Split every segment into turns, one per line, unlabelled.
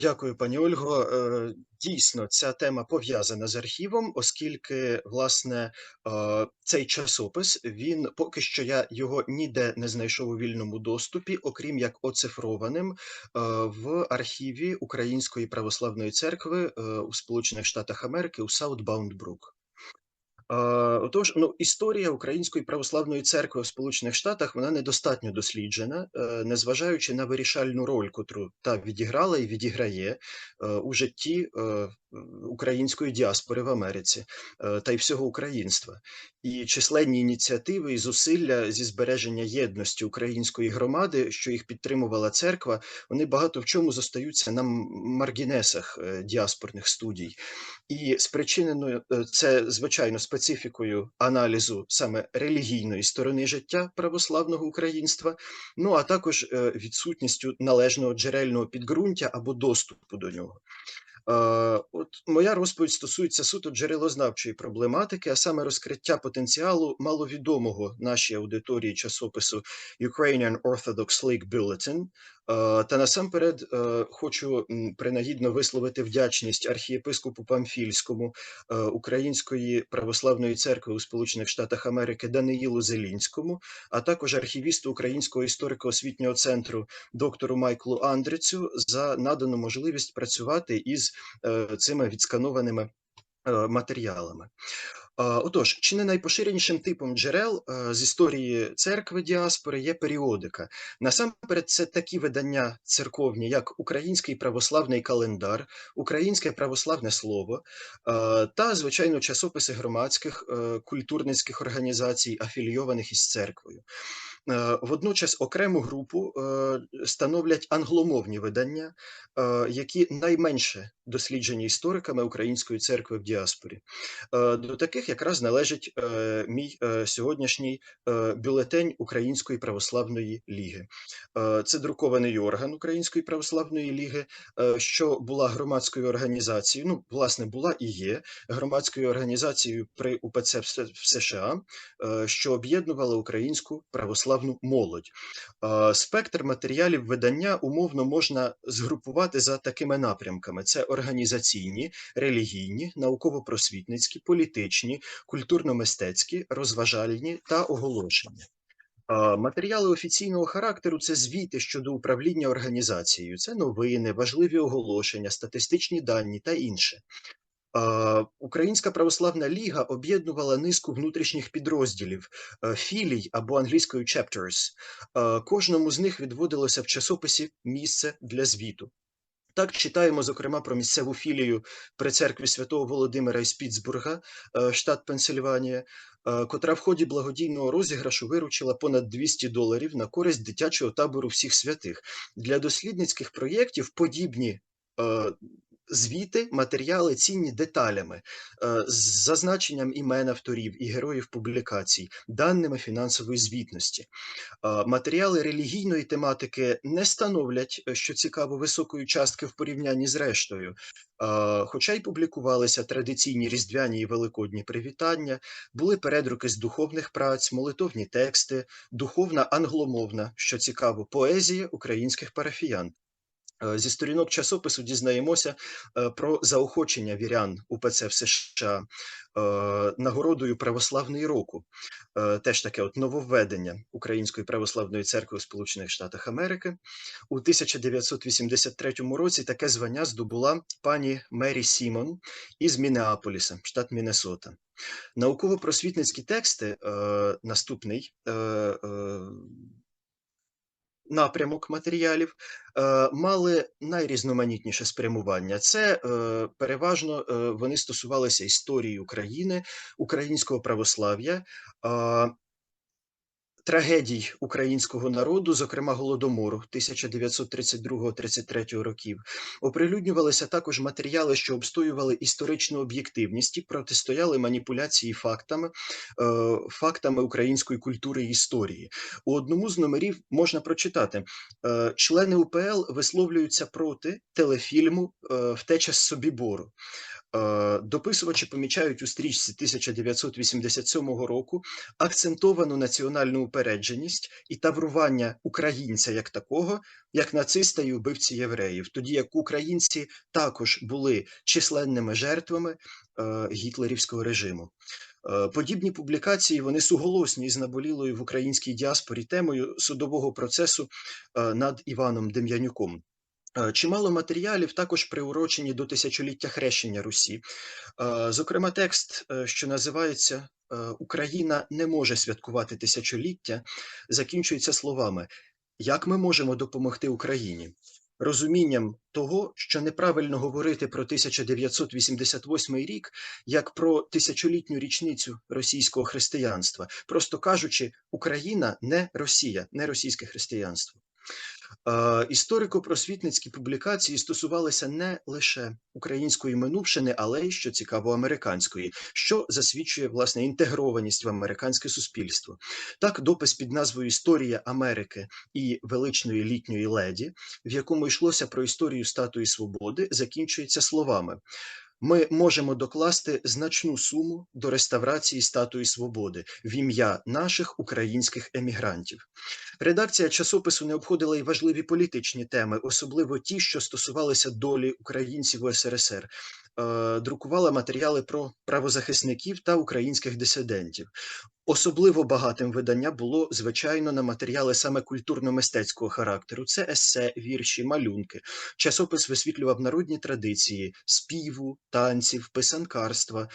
Дякую, пані Ольго. Е, дійсно, ця тема пов'язана з архівом, оскільки, власне, е, цей часопис він поки що я його ніде не знайшов у вільному доступі, окрім як оцифрованим е, в архіві Української православної церкви у Сполучених Штатах Америки у Саутбаунд Брук. Отож, ну, історія Української православної церкви в Сполучених Штатах вона недостатньо досліджена, е, незважаючи на вирішальну роль, котру та відіграла і відіграє е, у житті е, української діаспори в Америці та й всього українства. І численні ініціативи і зусилля зі збереження єдності української громади, що їх підтримувала церква, вони багато в чому зостаються на маргінесах діаспорних студій. І спричинено це звичайно специфікою аналізу саме релігійної сторони життя православного українства, ну а також е, відсутністю належного джерельного підґрунтя або доступу до нього. От моя розповідь стосується суто джерелознавчої проблематики, а саме розкриття потенціалу маловідомого нашій аудиторії часопису Ukrainian Orthodox League Bulletin, та насамперед е, хочу принагідно висловити вдячність архієпископу Памфільському е, Української православної церкви у Сполучених Штатах Америки Даниїлу Зелінському, а також архівісту Українського історико-освітнього центру доктору Майклу Андрицю за надану можливість працювати із е, цими відсканованими матеріалами. Отож, чи не найпоширенішим типом джерел з історії церкви діаспори є періодика. Насамперед, це такі видання церковні, як Український православний календар, Українське православне слово та, звичайно, часописи громадських е, культурницьких організацій, афілійованих із церквою. Е, водночас окрему групу е, становлять англомовні видання, е, які найменше досліджені істориками Української церкви в діаспорі. До таких якраз належить мій сьогоднішній бюлетень Української православної ліги. Це друкований орган Української православної ліги, що була громадською організацією. Ну, власне, була і є громадською організацією при УПЦ в США, що об'єднувала українську православну православну молодь. Спектр матеріалів видання умовно можна згрупувати за такими напрямками: це організаційні, релігійні, науково-просвітницькі, політичні, культурно-мистецькі, розважальні та оголошення. Матеріали офіційного характеру це звіти щодо управління організацією, це новини, важливі оголошення, статистичні дані та інше. Українська православна ліга об'єднувала низку внутрішніх підрозділів е, філій або англійською chapters. Кожному з них відводилося в часописі місце для звіту. Так читаємо, зокрема, про місцеву філію при церкві святого Володимира із Піцбурга, е, штат Пенсильванія, е, котра в ході благодійного розіграшу виручила понад 200 доларів на користь дитячого табору всіх святих для дослідницьких проєктів. Подібні звіти, матеріали цінні деталями, е, з зазначенням імен авторів і героїв публікацій, даними фінансової звітності. Е, матеріали релігійної тематики не становлять, е, що цікаво, високої частки в порівнянні з рештою, хоча й публікувалися традиційні різдвяні і великодні привітання, були передруки з духовних праць, молитовні тексти, духовна англомовна, що цікаво, поезія українських парафіян. Е, зі сторінок часопису дізнаємося е, про заохочення вірян УПЦ в США е, нагородою православний року. Теж таке от нововведення Української православної церкви у Сполучених Штатах Америки. У 1983 році таке звання здобула пані Мері Сімон із Мінеаполіса, штат Міннесота. Науково-просвітницькі тексти наступний напрямок матеріалів е, мали найрізноманітніше спрямування. Це е, переважно е, вони стосувалися історії України, українського православ'я трагедій українського народу, зокрема голодомору 1932-33 років, оприлюднювалися також матеріали, що обстоювали історичну об'єктивність і протистояли маніпуляції фактами, е, фактами української культури і історії. У одному з номерів можна прочитати: е, члени УПЛ висловлюються проти телефільму е, Втеча з Собібору. Е, дописувачі помічають у стрічці 1987 року акцентовану національну упередженість і таврування українця як такого, як нациста і вбивці євреїв, тоді як українці також були численними жертвами е, гітлерівського режиму. Е, подібні публікації вони суголосні із наболілою в українській діаспорі темою судового процесу над Іваном Дем'янюком. Е, Чимало матеріалів також приурочені до тисячоліття хрещення Русі. Е, Зокрема, текст, е, що називається Україна не може святкувати тисячоліття, закінчується словами: Як ми можемо допомогти Україні? Розумінням того, що неправильно говорити про 1988 рік як про тисячолітню річницю російського християнства, просто кажучи, Україна не Росія, не російське християнство. Е, Історико-просвітницькі публікації стосувалися не лише української минувшини, але й що цікаво, американської, що засвідчує власне інтегрованість в американське суспільство. Так, допис під назвою Історія Америки і величної літньої леді, в якому йшлося про історію статуї свободи, закінчується словами. Ми можемо докласти значну суму до реставрації статуї свободи в ім'я наших українських емігрантів. Редакція часопису не обходила й важливі політичні теми, особливо ті, що стосувалися долі українців у СРСР. Е, Друкувала матеріали про правозахисників та українських дисидентів. Особливо багатим видання було, звичайно, на матеріали саме культурно-мистецького характеру. Це есе, вірші, малюнки. Часопис висвітлював народні традиції співу, танців, писанкарства, е,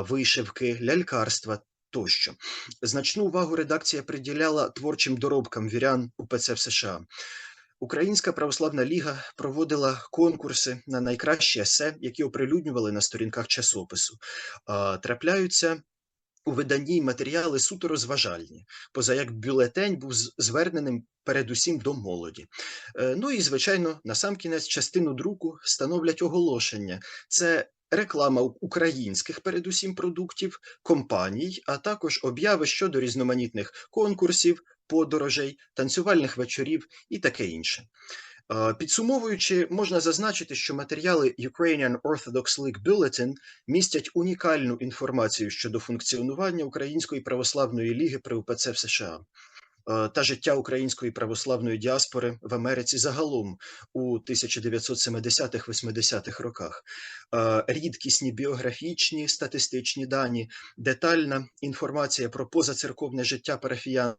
вишивки, лялькарства тощо. Значну увагу редакція приділяла творчим доробкам вірян УПЦ в США. Українська православна ліга проводила конкурси на найкращі есе, які оприлюднювали на сторінках часопису. Трапляються у виданні матеріали суто розважальні, поза як бюлетень був зверненим передусім до молоді. Е, Ну і, звичайно, на сам кінець частину друку становлять оголошення. Це реклама українських, передусім, продуктів, компаній, а також обяви щодо різноманітних конкурсів, подорожей, танцювальних вечорів і таке інше. Е, Підсумовуючи, можна зазначити, що матеріали Ukrainian Orthodox League Bulletin містять унікальну інформацію щодо функціонування Української православної ліги при УПЦ в США та життя української православної діаспори в Америці загалом у 1970-80-х роках. Е, Рідкісні біографічні статистичні дані, детальна інформація про позацерковне життя парафіян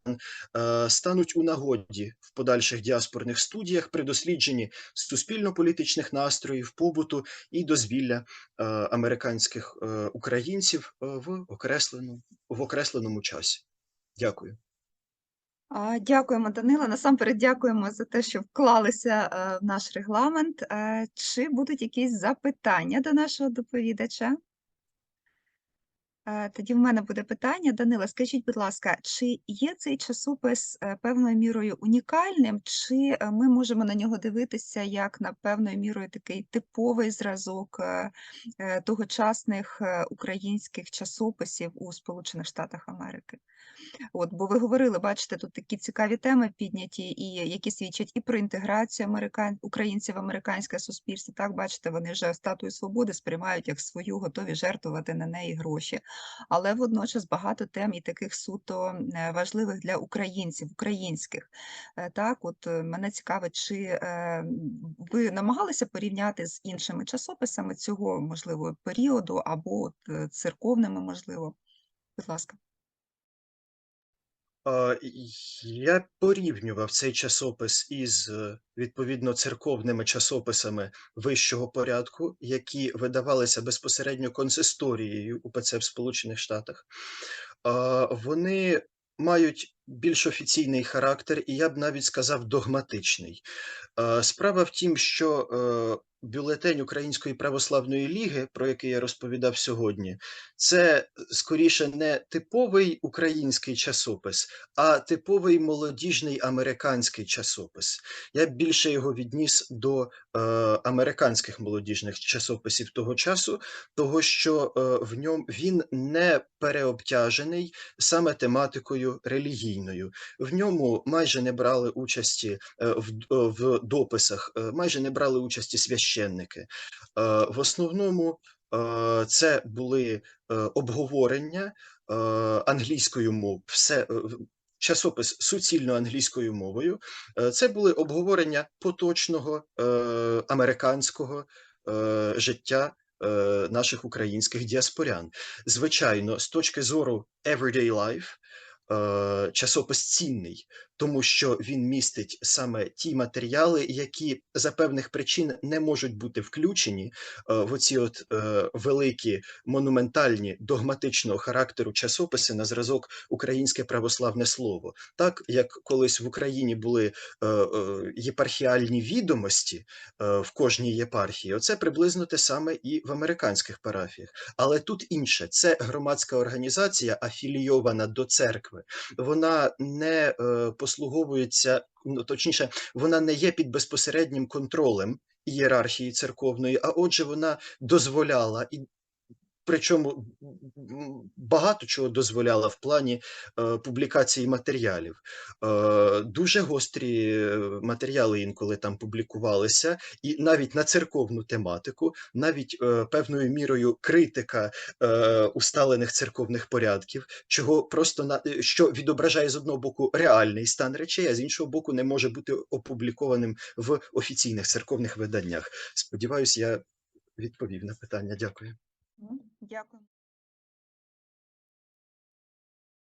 е, стануть у нагоді в подальших діаспорних студіях при дослідженні суспільно-політичних настроїв, побуту і дозвілля е, американських е, українців е, в окресленому, в окресленому часі. Дякую.
Дякуємо, Данила. Насамперед дякуємо за те, що вклалися е, в наш регламент. Е, Чи будуть якісь запитання до нашого доповідача? Е, Тоді в мене буде питання. Данила, скажіть, будь ласка, чи є цей часопис певною мірою унікальним, чи ми можемо на нього дивитися як на певною мірою такий типовий зразок тогочасних українських часописів у Сполучених Штатах Америки? От, бо ви говорили, бачите, тут такі цікаві теми підняті, і які свідчать і про інтеграцію американ... українців в американське суспільство. Так, бачите, вони вже статую свободи сприймають як свою, готові жертвувати на неї гроші. Але водночас багато тем і таких суто е, важливих для українців, українських. Е, Так, от е, мене цікавить, чи ви намагалися порівняти з іншими часописами цього можливо періоду або церковними, можливо. Будь ласка.
Я порівнював цей часопис із е, відповідно церковними часописами вищого порядку, які видавалися безпосередньо консисторією УПЦ в Сполучених Штатах. Вони мають більш офіційний характер, і я б навіть сказав догматичний. Справа в тім, що е, бюлетень Української православної ліги, про який я розповідав сьогодні, це скоріше не типовий український часопис, а типовий молодіжний американський часопис. Я б більше його відніс до е, американських молодіжних часописів того часу, того що е, в ньому він не переобтяжений саме тематикою релігійною. В ньому майже не брали участі е, в, е, в дописах, е, майже не брали участі священники. В основному це були, обговорення, англійською мов все, часопис суцільно англійською мовою. Це були обговорення поточного, американського, життя, наших українських діаспорян. Звичайно, з точки зору everyday life, часопис цінний, тому що він містить саме ті матеріали, які за певних причин не можуть бути включені, е, в оці от, е, великі монументальні догматичного характеру часописи на зразок "Українське православне слово". Так, як колись в Україні були, е, єпархіальні відомості, в кожній єпархії, оце приблизно те саме і в американських парафіях. Але тут інше, це громадська організація, афілійована до церкви. Вона не, е, послуговується, ну, точніше, вона не є під безпосереднім контролем ієрархії церковної, а отже, вона дозволяла і причому багато чого дозволяла в плані, е, публікації матеріалів. Е, дуже гострі, е, матеріали інколи там публікувалися, і навіть на церковну тематику, навіть, е, певною мірою критика, е, усталених церковних порядків, чого просто на е, що відображає з одного боку реальний стан речей, а з іншого боку не може бути опублікованим в офіційних церковних виданнях. Сподіваюсь, я відповів на питання. Дякую.
Дякую.